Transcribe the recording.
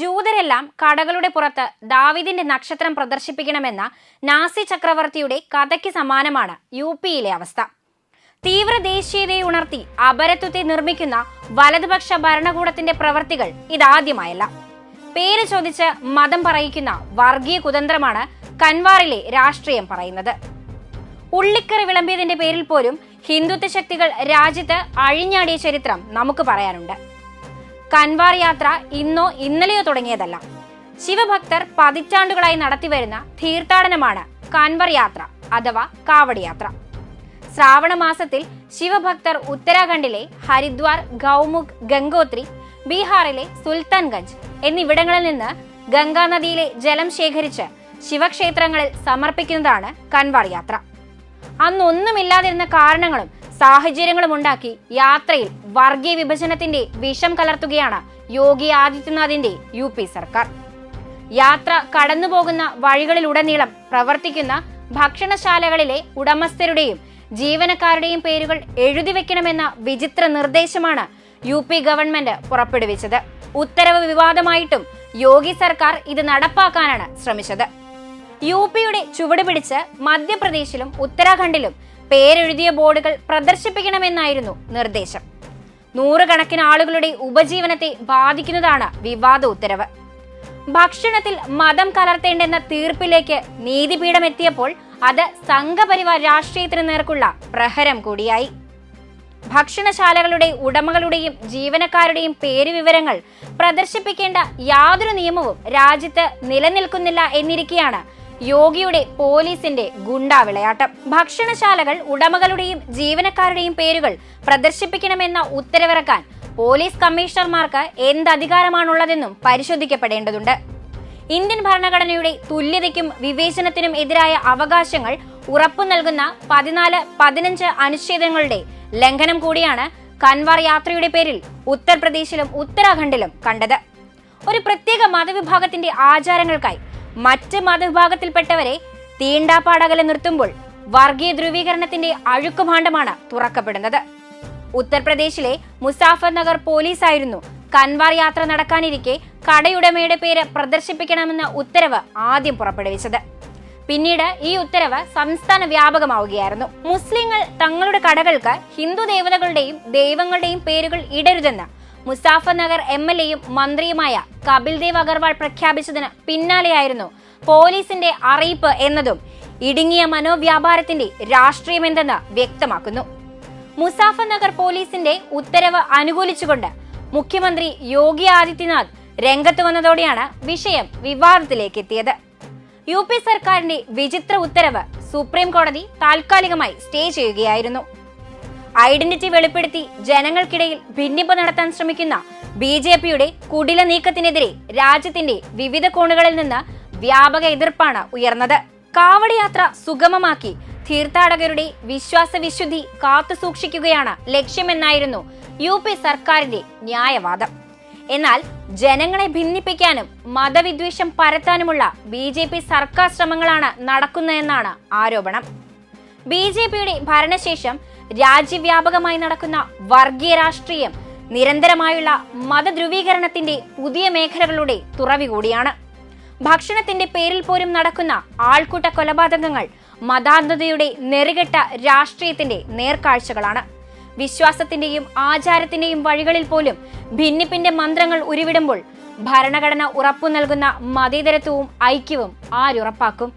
ജൂതരെല്ലാം കടകളുടെ പുറത്ത് ദാവിദിന്റെ നക്ഷത്രം പ്രദർശിപ്പിക്കണമെന്ന നാസി ചക്രവർത്തിയുടെ കഥയ്ക്ക് സമാനമാണ് യു പിയിലെ അവസ്ഥ. തീവ്ര ദേശീയതയെ ഉണർത്തി അപരത്വത്തെ നിർമ്മിക്കുന്ന വലതുപക്ഷ ഭരണകൂടത്തിന്റെ പ്രവർത്തികൾ ഇതാദ്യമായല്ല. പേര് ചോദിച്ച് മതം പറയിക്കുന്ന വർഗീയ കുതന്ത്രമാണ് കൻവാറിലെ രാഷ്ട്രീയം പറയുന്നത്. ഉള്ളിക്കറി വിളമ്പിയതിന്റെ പേരിൽ പോലും ഹിന്ദുത്വ ശക്തികൾ രാജ്യത്ത് അഴിഞ്ഞാടിയ ചരിത്രം നമുക്ക് പറയാനുണ്ട്. കൻവാർ യാത്ര ഇന്നോ ഇന്നലെയോ തുടങ്ങിയതല്ല. ശിവഭക്തർ പതിറ്റാണ്ടുകളായി നടത്തിവരുന്ന തീർത്ഥാടനമാണ് കൻവർ യാത്ര അഥവാ കാവടി യാത്ര. ശ്രാവണ മാസത്തിൽ ശിവഭക്തർ ഉത്തരാഖണ്ഡിലെ ഹരിദ്വാർ ഗൗമുഖ് ഗംഗോത്രി ബീഹാറിലെ സുൽത്താൻഗഞ്ച് എന്നിവിടങ്ങളിൽ നിന്ന് ഗംഗാനദിയിലെ ജലം ശേഖരിച്ച് ശിവക്ഷേത്രങ്ങളിൽ സമർപ്പിക്കുന്നതാണ് കൻവാർ യാത്ര. അന്നൊന്നുമില്ലാതിരുന്ന കാരണങ്ങളും സാഹചര്യങ്ങളും ഉണ്ടാക്കി യാത്രയിൽ വർഗീയ വിഭജനത്തിന്റെ വിഷം കലർത്തുകയാണ് യോഗി ആദിത്യനാഥിന്റെ യു പി സർക്കാർ. യാത്ര കടന്നുപോകുന്ന വഴികളിലുടനീളം പ്രവർത്തിക്കുന്ന ഭക്ഷണശാലകളിലെ ഉടമസ്ഥരുടെയും ജീവനക്കാരുടെയും പേരുകൾ എഴുതി വെക്കണമെന്ന വിചിത്ര നിർദ്ദേശമാണ് യു പി ഗവൺമെന്റ് പുറപ്പെടുവിച്ചത്. ഉത്തരവ് വിവാദമായിട്ടും യോഗി സർക്കാർ ഇത് നടപ്പാക്കാനാണ് ശ്രമിച്ചത്. യു പിയുടെ ചുവട് പിടിച്ച് മധ്യപ്രദേശിലും ഉത്തരാഖണ്ഡിലും പേരെഴുതിയ ബോർഡുകൾ പ്രദർശിപ്പിക്കണമെന്നായിരുന്നു നിർദ്ദേശം. നൂറുകണക്കിന് ആളുകളുടെ ഉപജീവനത്തെ ബാധിക്കുന്നതാണ് വിവാദ ഉത്തരവ്. ഭക്ഷണത്തിൽ മതം കലർത്തേണ്ടെന്ന തീർപ്പിലേക്ക് നീതിപീഠം എത്തിയപ്പോൾ അത് സംഘപരിവാർ രാഷ്ട്രീയത്തിന് നേർക്കുള്ള പ്രഹരം കൂടിയായി. ഭക്ഷണശാലകളുടെ ഉടമകളുടെയും ജീവനക്കാരുടെയും പേരുവിവരങ്ങൾ പ്രദർശിപ്പിക്കേണ്ട യാതൊരു നിയമവും രാജ്യത്ത് നിലനിൽക്കുന്നില്ല എന്നിരിക്കെയാണ് യോഗിയുടെ പോലീസിന്റെ ഗുണ്ടാ വിളയാട്ടം. ഭക്ഷണശാലകൾ ഉടമകളുടെയും ജീവനക്കാരുടെയും പേരുകൾ പ്രദർശിപ്പിക്കണമെന്ന ഉത്തരവിറക്കാൻ പോലീസ് കമ്മീഷണർമാർക്ക് എന്ത് അധികാരമാണുള്ളതെന്നും പരിശോധിക്കപ്പെടേണ്ടതുണ്ട്. ഇന്ത്യൻ ഭരണഘടനയുടെ തുല്യതയ്ക്കും വിവേചനത്തിനും എതിരായ അവകാശങ്ങൾ ഉറപ്പു നൽകുന്ന പതിനാല് പതിനഞ്ച് അനുച്ഛേദങ്ങളുടെ ലംഘനം കൂടിയാണ് കൻവാർ യാത്രയുടെ പേരിൽ ഉത്തർപ്രദേശിലും ഉത്തരാഖണ്ഡിലും കണ്ടത്. ഒരു പ്രത്യേക മതവിഭാഗത്തിന്റെ ആചാരങ്ങൾക്കായി മറ്റ് മതവിഭാഗത്തിൽപ്പെട്ടവരെ തീണ്ടാപ്പാടകലെ നിർത്തുമ്പോൾ വർഗീയ ധ്രുവീകരണത്തിന്റെ അഴുക്കുഭാണ്ഡമാണ് തുറക്കപ്പെടുന്നത്. ഉത്തർപ്രദേശിലെ മുസാഫർ നഗർ പോലീസായിരുന്നു കൻവാർ യാത്ര നടക്കാനിരിക്കെ കടയുടമയുടെ പേര് പ്രദർശിപ്പിക്കണമെന്ന ഉത്തരവ് ആദ്യം പുറപ്പെടുവിച്ചത്. പിന്നീട് ഈ ഉത്തരവ് സംസ്ഥാന വ്യാപകമാവുകയായിരുന്നു. മുസ്ലിങ്ങൾ തങ്ങളുടെ കടകൾക്ക് ഹിന്ദു ദേവതകളുടെയും ദൈവങ്ങളുടെയും പേരുകൾ ഇടരുതെന്ന് മുസാഫർ നഗർ എം എൽ എയും മന്ത്രിയുമായ കപിൽ ദേവ് അഗർവാൾ പ്രഖ്യാപിച്ചതിന് പിന്നാലെയായിരുന്നു പോലീസിന്റെ അറിയിപ്പ് എന്നതും. ഇടുങ്ങിയ മനോവ്യാപാരത്തിന്റെ രാഷ്ട്രീയമെന്തെന്ന് വ്യക്തമാക്കുന്നു. മുസാഫർ നഗർ പോലീസിന്റെ ഉത്തരവ് അനുകൂലിച്ചുകൊണ്ട് മുഖ്യമന്ത്രി യോഗി ആദിത്യനാഥ് രംഗത്ത് വന്നതോടെയാണ് വിഷയം വിവാദത്തിലേക്ക് എത്തിയത് യു പി സർക്കാരിന്റെ വിചിത്ര ഉത്തരവ് സുപ്രീം കോടതി താൽക്കാലികമായി സ്റ്റേ ചെയ്യുകയായിരുന്നു. ഐഡന്റിറ്റി വെളിപ്പെടുത്തി ജനങ്ങൾക്കിടയിൽ ഭിന്നിപ്പ് നടത്താൻ ശ്രമിക്കുന്ന ബി ജെ പിയുടെ കുടില നീക്കത്തിനെതിരെ രാജ്യത്തിന്റെ വിവിധ കോണുകളിൽ നിന്ന് വ്യാപക എതിർപ്പാണ് ഉയർന്നത്. കാവടി യാത്ര സുഗമമാക്കി തീർത്ഥാടകരുടെ വിശ്വാസവിശുദ്ധി കാത്തുസൂക്ഷിക്കുകയാണ് ലക്ഷ്യമെന്നായിരുന്നു യു പി സർക്കാരിന്റെ ന്യായവാദം. എന്നാൽ ജനങ്ങളെ ഭിന്നിപ്പിക്കാനും മതവിദ്വേഷം പരത്താനുമുള്ള ബി ജെ പി സർക്കാർ ശ്രമങ്ങളാണ് നടക്കുന്നതെന്നാണ് ആരോപണം. ബി ജെ പിയുടെ ഭരണശേഷം രാജ്യവ്യാപകമായി നടക്കുന്ന വർഗീയ രാഷ്ട്രീയം നിരന്തരമായുള്ള മതധ്രുവീകരണത്തിന്റെ പുതിയ മേഖലകളുടെ തുറവി കൂടിയാണ്. ഭക്ഷണത്തിന്റെ പേരിൽ പോലും നടക്കുന്ന ആൾക്കൂട്ട കൊലപാതകങ്ങൾ മതാന്ധതയുടെ നെറുകെട്ട രാഷ്ട്രീയത്തിന്റെ നേർക്കാഴ്ചകളാണ്. വിശ്വാസത്തിന്റെയും ആചാരത്തിന്റെയും വഴികളിൽ പോലും ഭിന്നിപ്പിന്റെ മന്ത്രങ്ങൾ ഉരുവിടുമ്പോൾ ഭരണഘടന ഉറപ്പു നൽകുന്ന മതേതരത്വവും ഐക്യവും ആരുറപ്പാക്കും.